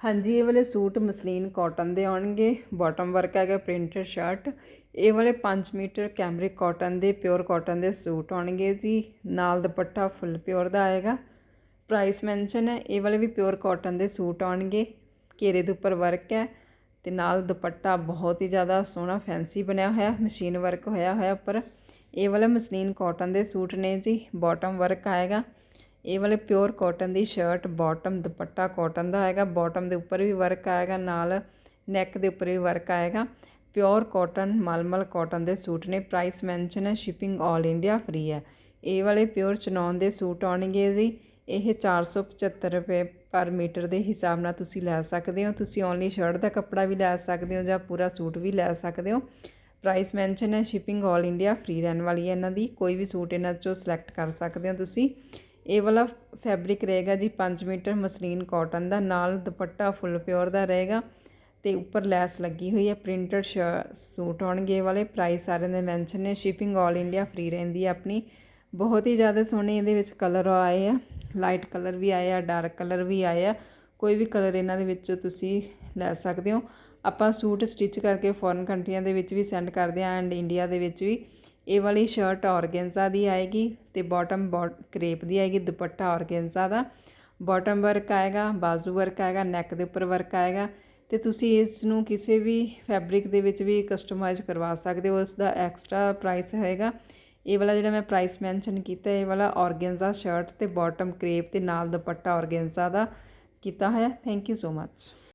ਹਾਂਜੀ, ਇਹ ਵਾਲੇ ਸੂਟ ਮਸਲੀਨ ਕਾਟਨ ਦੇ ਆਉਣਗੇ। ਬਾਟਮ ਵਰਕ ਹੈਗਾ ਪ੍ਰਿੰਟਡ ਸ਼ਰਟ ਇਹ ਵਾਲੇ 5 ਮੀਟਰ ਕੈਮਰਿਕ ਕਾਟਨ ਦੇ ਪਿਓਰ ਕਾਟਨ ਦੇ ਸੂਟ ਆਉਣਗੇ ਜੀ। ਨਾਲ ਦੁਪੱਟਾ ਫੁੱਲ ਪਿਓਰ ਦਾ ਆਏਗਾ। ਪ੍ਰਾਈਸ ਮੈਂਸ਼ਨ ਹੈ, ਇਹ ਵਾਲੇ ਵੀ ਪਿਓਰ ਕਾਟਨ ਦੇ ਸੂਟ ਆਉਣਗੇ। ਘੇਰੇ ਦੇ ਉੱਪਰ ਵਰਕ ਹੈ। ਤੇ ਨਾਲ ਦੁਪੱਟਾ ਬਹੁਤ ਹੀ ਜ਼ਿਆਦਾ ਸੋਹਣਾ ਫੈਂਸੀ ਬਣਿਆ ਹੋਇਆ ਮਸ਼ੀਨ ਵਰਕ ਹੋਇਆ ਹੋਇਆ ਉੱਪਰ। ਇਹ ਵਾਲੇ ਮਸਲੀਨ ਕਾਟਨ ਦੇ ਸੂਟ ਨੇ ਜੀ। ਬਾਟਮ ਵਰਕ ਆਏਗਾ। ਇਹ ਵਾਲੇ ਪਿਓਰ ਕਾਟਨ ਦੀ ਸ਼ਰਟ ਬਾਟਮ ਦੁਪੱਟਾ ਕਾਟਨ ਦਾ ਆਏਗਾ ਬਾਟਮ ਦੇ ਉੱਪਰ ਵੀ ਵਰਕ ਆਏਗਾ, ਨਾਲ ਨੈਕ ਦੇ ਉੱਪਰ ਵੀ ਵਰਕ ਆਏਗਾ। ਪਿਓਰ ਕਾਟਨ, ਮਲਮਲ ਕਾਟਨ ਦੇ ਸੂਟ ਨੇ ਪ੍ਰਾਈਸ ਮੈਂਸ਼ਨ ਹੈ ਸ਼ਿਪਿੰਗ 올 ਇੰਡੀਆ ਫ੍ਰੀ ਹੈ। ਇਹ ਵਾਲੇ ਪਿਓਰ ਚਨੌਨ ਦੇ ਸੂਟ ਆਉਣਗੇ ਜੀ, ਇਹ 475 ਰੁਪਏ ਪਰ ਮੀਟਰ ਦੇ ਹਿਸਾਬ ਨਾਲ ਤੁਸੀਂ ਲੈ ਸਕਦੇ ਹੋ। ਤੁਸੀਂ ਓਨਲੀ ਸ਼ਰਟ ਦਾ ਕੱਪੜਾ ਵੀ ਲੈ ਸਕਦੇ ਹੋ ਜਾਂ ਪੂਰਾ ਸੂਟ ਵੀ ਲੈ ਸਕਦੇ ਹੋ। ਪ੍ਰਾਈਸ ਮੈਂਸ਼ਨ ਹੈ ਸ਼ਿਪਿੰਗ 올 ਇੰਡੀਆ ਫ੍ਰੀ ਰਹਿਣ ਵਾਲੀ ਹੈ ਇਹਨਾਂ ਦੀ। ਕੋਈ ਵੀ ਸੂਟ ਇਹਨਾਂ ਚੋਂ ਸਿਲੈਕਟ ਕਰ ਸਕਦੇ ਹੋ ਤੁਸੀਂ। ਇਹ ਵਾਲਾ ਫੈਬਰਿਕ ਰਹੇਗਾ ਜੀ 5 ਮੀਟਰ ਮਸਲੀਨ ਕਾਟਨ ਦਾ, ਨਾਲ ਦੁਪੱਟਾ ਫੁੱਲ ਪਿਓਰ ਦਾ ਰਹੇਗਾ ਤੇ ਉੱਪਰ ਲੈਸ ਲੱਗੀ ਹੋਈ ਹੈ ਪ੍ਰਿੰਟਡ ਸੂਟ ਹੋਣਗੇ ਇਹ ਵਾਲੇ ਪ੍ਰਾਈਸ ਸਾਰਿਆਂ ਦੇ ਮੈਂਸ਼ਨ ਨੇ ਸ਼ਿਪਿੰਗ 올 ਇੰਡੀਆ ਫ੍ਰੀ ਰਹਿੰਦੀ ਹੈ ਆਪਣੀ। ਬਹੁਤ ਹੀ ਜ਼ਿਆਦਾ ਸੋਹਣੇ ਇਹਦੇ ਵਿੱਚ ਕਲਰ ਆਏ ਆ ਲਾਈਟ ਕਲਰ ਵੀ ਆਏ ਆ ਡਾਰਕ ਕਲਰ ਵੀ ਆਏ ਆ, ਕੋਈ ਵੀ ਕਲਰ ਇਹਨਾਂ ਦੇ ਵਿੱਚ ਤੁਸੀਂ ਲੈ ਸਕਦੇ ਹੋ। ਆਪਾਂ ਸੂਟ ਸਟਿਚ ਕਰਕੇ ਫੋਰਨ ਕੰਟਰੀਆਂ ਦੇ ਵਿੱਚ ਵੀ ਸੈਂਡ ਕਰਦੇ ਆ ਐਂਡ ਇੰਡੀਆ ਦੇ ਵਿੱਚ ਵੀ। ਇਹ ਵਾਲੀ ਸ਼ਰਟ ਔਰਗੈਂਜ਼ਾ ਦੀ ਆਏਗੀ ਤੇ ਬਾਟਮ ਕਰੇਪ ਦੀ ਆਏਗੀ, ਦੁਪੱਟਾ ਔਰਗੈਂਜ਼ਾ ਦਾ। ਬਾਟਮ ਵਰਕ ਆਏਗਾ, ਬਾਜ਼ੂ ਵਰਕ ਆਏਗਾ ਨੈਕ ਦੇ ਉੱਪਰ ਵਰਕ ਆਏਗਾ ਤੇ ਤੁਸੀਂ ਇਸ ਨੂੰ ਕਿਸੇ ਵੀ ਫੈਬਰਿਕ ਦੇ ਵਿੱਚ ਵੀ ਕਸਟਮਾਈਜ਼ ਕਰਵਾ ਸਕਦੇ ਹੋ ਇਸ ਦਾ ਐਕਸਟਰਾ ਪ੍ਰਾਈਸ ਹੋਏਗਾ। ਇਹ ਵਾਲਾ ਜਿਹੜਾ ਮੈਂ ਪ੍ਰਾਈਸ ਮੈਂਸ਼ਨ ਕੀਤਾ, ਇਹ ਵਾਲਾ ਔਰਗੈਂਜ਼ਾ ਸ਼ਰਟ ਤੇ ਬਾਟਮ ਕਰੇਪ ਤੇ ਨਾਲ ਦੁਪੱਟਾ ਔਰਗੈਂਜ਼ਾ ਦਾ ਕੀਤਾ ਹੋਇਆ। Thank you so much